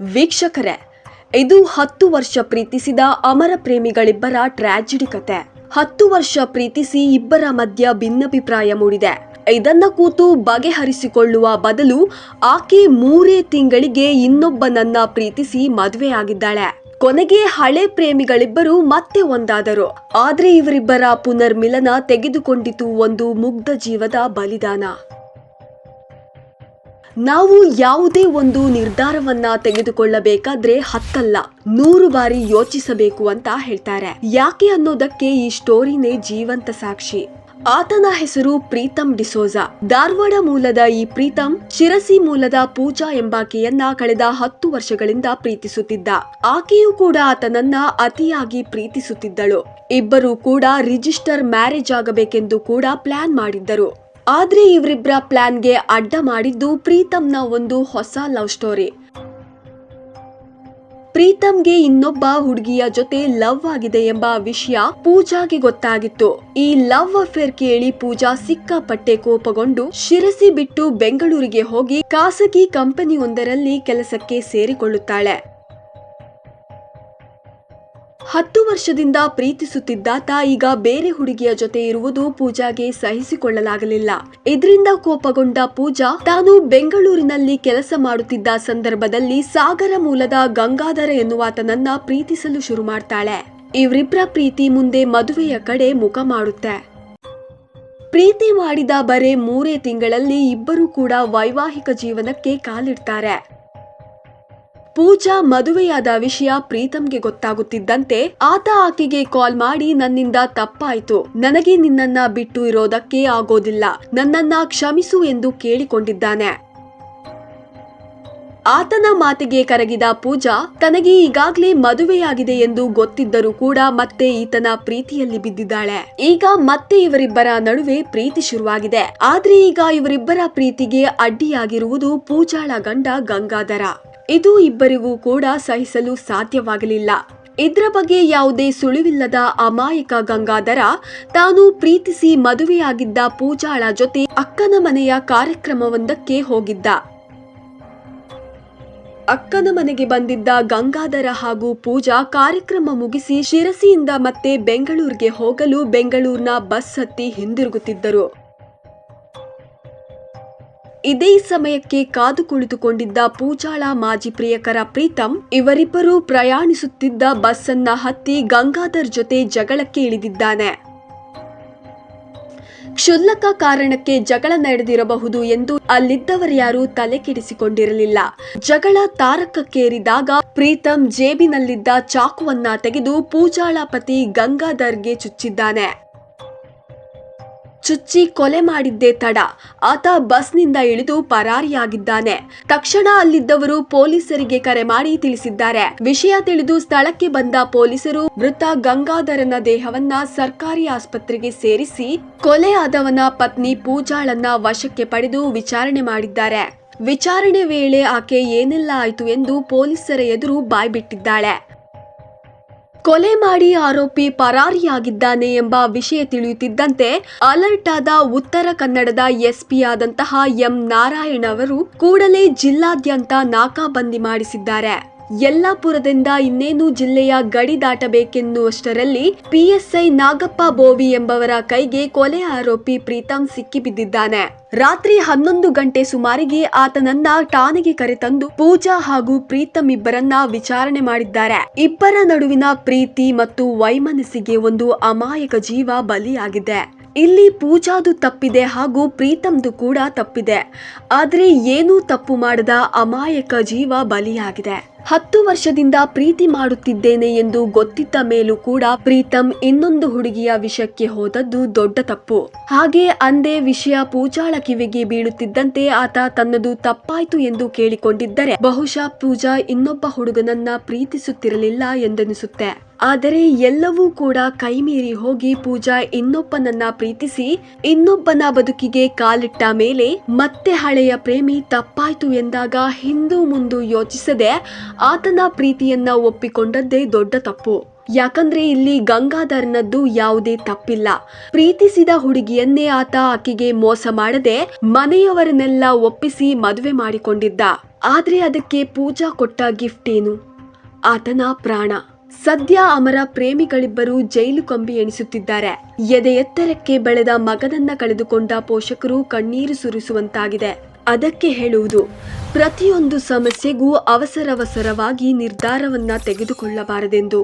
ವೀಕ್ಷಕರೇ, ಇದು ಹತ್ತು ವರ್ಷ ಪ್ರೀತಿಸಿದ ಅಮರ ಪ್ರೇಮಿಗಳಿಬ್ಬರ ಟ್ರಾಜಿಡಿ ಕತೆ. ಹತ್ತು ವರ್ಷ ಪ್ರೀತಿಸಿ ಇಬ್ಬರ ಮಧ್ಯ ಭಿನ್ನಾಭಿಪ್ರಾಯ ಮೂಡಿದೆ. ಇದನ್ನ ಕೂತು ಬಗೆಹರಿಸಿಕೊಳ್ಳುವ ಬದಲು ಆಕೆ ಮೂರೇ ತಿಂಗಳಿಗೆ ಇನ್ನೊಬ್ಬನನ್ನ ಪ್ರೀತಿಸಿ ಮದುವೆಯಾಗಿದ್ದಾಳೆ ಕೊನೆಗೆ ಹಳೆ ಪ್ರೇಮಿಗಳಿಬ್ಬರು ಮತ್ತೆ ಒಂದಾದರು. ಆದ್ರೆ ಇವರಿಬ್ಬರ ಪುನರ್ಮಿಲನ ತೆಗೆದುಕೊಂಡಿತು ಒಂದು ಮುಗ್ಧ ಜೀವದ ಬಲಿದಾನ. ನಾವು ಯಾವುದೇ ಒಂದು ನಿರ್ಧಾರವನ್ನ ತೆಗೆದುಕೊಳ್ಳಬೇಕಾದ್ರೆ ಹತ್ತಲ್ಲ, ನೂರು ಬಾರಿ ಯೋಚಿಸಬೇಕು ಅಂತ ಹೇಳ್ತಾರೆ. ಯಾಕೆ ಅನ್ನೋದಕ್ಕೆ ಈ ಸ್ಟೋರಿನೇ ಜೀವಂತ ಸಾಕ್ಷಿ. ಆತನ ಹೆಸರು ಪ್ರೀತಮ್ ಡಿಸೋಜಾ. ಧಾರವಾಡ ಮೂಲದ ಈ ಪ್ರೀತಮ್ ಶಿರಸಿ ಮೂಲದ ಪೂಜಾ ಎಂಬಾಕೆಯನ್ನ ಕಳೆದ ಹತ್ತು ವರ್ಷಗಳಿಂದ ಪ್ರೀತಿಸುತ್ತಿದ್ದ. ಆಕೆಯೂ ಕೂಡ ಆತನನ್ನ ಅತಿಯಾಗಿ ಪ್ರೀತಿಸುತ್ತಿದ್ದಳು. ಇಬ್ಬರು ಕೂಡ ರಿಜಿಸ್ಟರ್ ಮ್ಯಾರೇಜ್ ಆಗಬೇಕೆಂದು ಕೂಡ ಪ್ಲಾನ್ ಮಾಡಿದ್ದರು. ಆದ್ರೆ ಇವರಿಬ್ಬರ ಪ್ಲಾನ್ಗೆ ಅಡ್ಡ ಮಾಡಿದ್ದು ಪ್ರೀತಮ್ನ ಒಂದು ಹೊಸ ಲವ್ ಸ್ಟೋರಿ. ಪ್ರೀತಮ್ಗೆ ಇನ್ನೊಬ್ಬ ಹುಡುಗಿಯ ಜೊತೆ ಲವ್ ಆಗಿದೆ ಎಂಬ ವಿಷಯ ಪೂಜಾಗೆ ಗೊತ್ತಾಗಿತ್ತು. ಈ ಲವ್ ಅಫೇರ್ ಕೇಳಿ ಪೂಜಾ ಸಿಕ್ಕಾಪಟ್ಟೆ ಕೋಪಗೊಂಡು ಶಿರಸಿ ಬಿಟ್ಟು ಬೆಂಗಳೂರಿಗೆ ಹೋಗಿ ಖಾಸಗಿ ಕಂಪನಿಯೊಂದರಲ್ಲಿ ಕೆಲಸಕ್ಕೆ ಸೇರಿಕೊಳ್ಳುತ್ತಾಳೆ. ಹತ್ತು ವರ್ಷದಿಂದ ಪ್ರೀತಿಸುತ್ತಿದ್ದಾತ ಈಗ ಬೇರೆ ಹುಡುಗಿಯ ಜೊತೆ ಇರುವುದು ಪೂಜಾಗೆ ಸಹಿಸಿಕೊಳ್ಳಲಾಗಲಿಲ್ಲ. ಇದರಿಂದ ಕೋಪಗೊಂಡ ಪೂಜಾ ತಾನು ಬೆಂಗಳೂರಿನಲ್ಲಿ ಕೆಲಸ ಮಾಡುತ್ತಿದ್ದ ಸಂದರ್ಭದಲ್ಲಿ ಸಾಗರ ಮೂಲದ ಗಂಗಾಧರ ಎನ್ನುವಾತನನ್ನ ಪ್ರೀತಿಸಲು ಶುರು ಮಾಡ್ತಾಳೆ. ಇವರಿಬ್ಬರ ಪ್ರೀತಿ ಮುಂದೆ ಮದುವೆಯ ಕಡೆ ಮುಖ ಮಾಡುತ್ತೆ. ಪ್ರೀತಿ ಮಾಡಿದ ಬರೇ ಮೂರೇ ತಿಂಗಳಲ್ಲಿ ಇಬ್ಬರೂ ಕೂಡ ವೈವಾಹಿಕ ಜೀವನಕ್ಕೆ ಕಾಲಿಡ್ತಾರೆ. ಪೂಜಾ ಮದುವೆಯಾದ ವಿಷಯ ಪ್ರೀತಂಗೆ ಗೊತ್ತಾಗುತ್ತಿದ್ದಂತೆ ಆತ ಆಕೆಗೆ ಕಾಲ್ ಮಾಡಿ ನನ್ನಿಂದ ತಪ್ಪಾಯಿತು. ನನಗೆ ನಿನ್ನನ್ನ ಬಿಟ್ಟು ಇರೋದಕ್ಕೆ ಆಗೋದಿಲ್ಲ. ನನ್ನನ್ನ ಕ್ಷಮಿಸು ಎಂದು ಕೇಳಿಕೊಂಡಿದ್ದಾನೆ. ಆತನ ಮಾತಿಗೆ ಕರಗಿದ ಪೂಜಾ, ತನಗೆ ಈಗಾಗ್ಲೇ ಮದುವೆಯಾಗಿದೆ ಎಂದು ಗೊತ್ತಿದ್ದರೂ ಕೂಡ ಮತ್ತೆ ಈತನ ಪ್ರೀತಿಯಲ್ಲಿ ಬಿದ್ದಿದ್ದಾಳೆ. ಈಗ ಮತ್ತೆ ಇವರಿಬ್ಬರ ನಡುವೆ ಪ್ರೀತಿ ಶುರುವಾಗಿದೆ. ಆದ್ರೆ ಈಗ ಇವರಿಬ್ಬರ ಪ್ರೀತಿಗೆ ಅಡ್ಡಿಯಾಗಿರುವುದು ಪೂಜಾಳ ಗಂಡ ಗಂಗಾಧರ. ಇದು ಇಬ್ಬರಿಗೂ ಕೂಡ ಸಹಿಸಲು ಸಾಧ್ಯವಾಗಲಿಲ್ಲ. ಇದ್ರ ಬಗ್ಗೆ ಯಾವುದೇ ಸುಳಿವಿಲ್ಲದ ಅಮಾಯಕ ಗಂಗಾಧರ ತಾನು ಪ್ರೀತಿಸಿ ಮದುವೆಯಾಗಿದ್ದ ಪೂಜಾಳ ಜೊತೆ ಅಕ್ಕನ ಮನೆಯ ಕಾರ್ಯಕ್ರಮವೊಂದಕ್ಕೆ ಹೋಗಿದ್ದ. ಅಕ್ಕನ ಮನೆಗೆ ಬಂದಿದ್ದ ಗಂಗಾಧರ ಹಾಗೂ ಪೂಜಾ ಕಾರ್ಯಕ್ರಮ ಮುಗಿಸಿ ಶಿರಸಿಯಿಂದ ಮತ್ತೆ ಬೆಂಗಳೂರಿಗೆ ಹೋಗಲು ಬೆಂಗಳೂರಿನ ಬಸ್ ಹತ್ತಿ ಹಿಂದಿರುಗುತ್ತಿದ್ದರು. ಇದೇ ಸಮಯಕ್ಕೆ ಕಾದು ಕುಳಿತುಕೊಂಡಿದ್ದ ಪೂಜಾಳ ಮಾಜಿ ಪ್ರಿಯಕರ ಪ್ರೀತಂ, ಇವರಿಬ್ಬರು ಪ್ರಯಾಣಿಸುತ್ತಿದ್ದ ಬಸ್ಸನ್ನ ಹತ್ತಿ ಗಂಗಾಧರ್ ಜೊತೆ ಜಗಳಕ್ಕೆ ಇಳಿದಿದ್ದಾನೆ. ಕ್ಷುಲ್ಲಕ ಕಾರಣಕ್ಕೆ ಜಗಳ ನಡೆದಿರಬಹುದು ಎಂದು ಅಲ್ಲಿದ್ದವರ್ಯಾರು ತಲೆ ಕೆಡಿಸಿಕೊಂಡಿರಲಿಲ್ಲ. ಜಗಳ ತಾರಕಕ್ಕೇರಿದಾಗ ಪ್ರೀತಂ ಜೇಬಿನಲ್ಲಿದ್ದ ಚಾಕುವನ್ನ ತೆಗೆದು ಪೂಜಾಳ ಪತಿ ಗಂಗಾಧರ್ಗೆ ಚುಚ್ಚಿದ್ದಾನೆ. ಚುಚ್ಚಿ ಕೊಲೆ ಮಾಡಿದ್ದೇ ತಡ. ಆತ ಬಸ್ನಿಂದ ಇಳಿದು ಪರಾರಿಯಾಗಿದ್ದಾನೆ. ತಕ್ಷಣ ಅಲ್ಲಿದ್ದವರು ಪೊಲೀಸರಿಗೆ ಕರೆ ಮಾಡಿ ತಿಳಿಸಿದ್ದಾರೆ. ವಿಷಯ ತಿಳಿದು ಸ್ಥಳಕ್ಕೆ ಬಂದ ಪೊಲೀಸರು ಮೃತ ಗಂಗಾಧರನ ದೇಹವನ್ನ ಸರ್ಕಾರಿ ಆಸ್ಪತ್ರೆಗೆ ಸೇರಿಸಿ ಕೊಲೆ ಆದವನ ಪತ್ನಿ ಪೂಜಾಳನ್ನ ವಶಕ್ಕೆ ಪಡೆದು ವಿಚಾರಣೆ ಮಾಡಿದ್ದಾರೆ. ವಿಚಾರಣೆ ವೇಳೆ ಆಕೆ ಏನೆಲ್ಲ ಆಯಿತು ಎಂದು ಪೊಲೀಸರ ಎದುರು ಬಾಯ್ಬಿಟ್ಟಿದ್ದಾಳೆ. ಕೊಲೆ ಮಾಡಿ ಆರೋಪಿ ಪರಾರಿಯಾಗಿದ್ದಾನೆ ಎಂಬ ವಿಷಯ ತಿಳಿಯುತ್ತಿದ್ದಂತೆ ಅಲರ್ಟ್ ಆದ ಉತ್ತರ ಕನ್ನಡದ ಎಸ್ಪಿ ಆದಂತಹ ಎಂ ನಾರಾಯಣ್ ಅವರು ಕೂಡಲೇ ಜಿಲ್ಲಾದ್ಯಂತ ನಾಕಾಬಂದಿ ಮಾಡಿಸಿದ್ದಾರೆ. ಯಲ್ಲಾಪುರದಿಂದ ಇನ್ನೇನು ಜಿಲ್ಲೆಯ ಗಡಿ ದಾಟಬೇಕೆನ್ನುವಷ್ಟರಲ್ಲಿ ಪಿಎಸ್ಐ ನಾಗಪ್ಪ ಬೋವಿ ಎಂಬವರ ಕೈಗೆ ಕೊಲೆ ಆರೋಪಿ ಪ್ರೀತಮ್ ಸಿಕ್ಕಿಬಿದ್ದಿದ್ದಾನೆ. ರಾತ್ರಿ ಹನ್ನೊಂದು ಗಂಟೆ ಸುಮಾರಿಗೆ ಆತನನ್ನ ಠಾಣೆಗೆ ಕರೆತಂದು ಪೂಜಾ ಹಾಗೂ ಪ್ರೀತಮ್ ಇಬ್ಬರನ್ನ ವಿಚಾರಣೆ ಮಾಡಿದ್ದಾರೆ. ಇಬ್ಬರ ನಡುವಿನ ಪ್ರೀತಿ ಮತ್ತು ವೈಮನಸ್ಸಿಗೆ ಒಂದು ಅಮಾಯಕ ಜೀವ ಬಲಿಯಾಗಿದೆ. ಇಲ್ಲಿ ಪೂಜಾದು ತಪ್ಪಿದೆ ಹಾಗೂ ಪ್ರೀತಮ್ದು ಕೂಡ ತಪ್ಪಿದೆ. ಆದರೆ ಏನೂ ತಪ್ಪು ಮಾಡದ ಅಮಾಯಕ ಜೀವ ಬಲಿಯಾಗಿದೆ. ಹತ್ತು ವರ್ಷದಿಂದ ಪ್ರೀತಿ ಮಾಡುತ್ತಿದ್ದೇನೆ ಎಂದು ಗೊತ್ತಿದ್ದ ಮೇಲೂ ಕೂಡ ಪ್ರೀತಮ್ ಇನ್ನೊಂದು ಹುಡುಗಿಯ ವಿಷಯಕ್ಕೆ ಹೋದದ್ದು ದೊಡ್ಡ ತಪ್ಪು. ಹಾಗೆ ಅಂದೇ ವಿಷಯ ಪೂಜಾಳ ಕಿವಿಗೆ ಬೀಳುತ್ತಿದ್ದಂತೆ ಆತ ತನ್ನದು ತಪ್ಪಾಯ್ತು ಎಂದು ಕೇಳಿಕೊಂಡಿದ್ದರೆ ಬಹುಶಃ ಪೂಜಾ ಇನ್ನೊಬ್ಬ ಹುಡುಗನನ್ನ ಪ್ರೀತಿಸುತ್ತಿರಲಿಲ್ಲ ಎಂದೆನಿಸುತ್ತೆ. ಆದರೆ ಎಲ್ಲವೂ ಕೂಡ ಕೈಮೀರಿ ಹೋಗಿ ಪೂಜಾ ಇನ್ನೊಬ್ಬನನ್ನ ಪ್ರೀತಿಸಿ ಇನ್ನೊಬ್ಬನ ಬದುಕಿಗೆ ಕಾಲಿಟ್ಟ ಮೇಲೆ ಮತ್ತೆ ಹಳೆಯ ಪ್ರೇಮಿ ತಪ್ಪಾಯ್ತು ಎಂದಾಗ ಹಿಂದೂ ಮುಂದು ಯೋಚಿಸದೆ ಆತನ ಪ್ರೀತಿಯನ್ನ ಒಪ್ಪಿಕೊಂಡದ್ದೇ ದೊಡ್ಡ ತಪ್ಪು. ಯಾಕಂದ್ರೆ ಇಲ್ಲಿ ಗಂಗಾಧರ್ನದ್ದು ಯಾವುದೇ ತಪ್ಪಿಲ್ಲ. ಪ್ರೀತಿಸಿದ ಹುಡುಗಿಯನ್ನೇ ಆತ ಆಕೆಗೆ ಮೋಸ ಮಾಡದೆ ಮನೆಯವರನ್ನೆಲ್ಲ ಒಪ್ಪಿಸಿ ಮದುವೆ ಮಾಡಿಕೊಂಡಿದ್ದ. ಆದ್ರೆ ಅದಕ್ಕೆ ಪೂಜಾ ಕೊಟ್ಟ ಗಿಫ್ಟ್ ಏನು? ಆತನ ಪ್ರಾಣ. ಸದ್ಯ ಅಮರ ಪ್ರೇಮಿಗಳಿಬ್ಬರು ಜೈಲು ಕಂಬಿ ಎಣಿಸುತ್ತಿದ್ದಾರೆ. ಎದೆ ಎತ್ತರಕ್ಕೆ ಬೆಳೆದ ಮಗನನ್ನ ಕಳೆದುಕೊಂಡ ಪೋಷಕರು ಕಣ್ಣೀರು ಸುರಿಸುವಂತಾಗಿದೆ. ಅದಕ್ಕೆ ಹೇಳುವುದು ಪ್ರತಿಯೊಂದು ಸಮಸ್ಯೆಗೂ ಅವಸರವಸರವಾಗಿ ನಿರ್ಧಾರವನ್ನ ತೆಗೆದುಕೊಳ್ಳಬಾರದೆಂದು.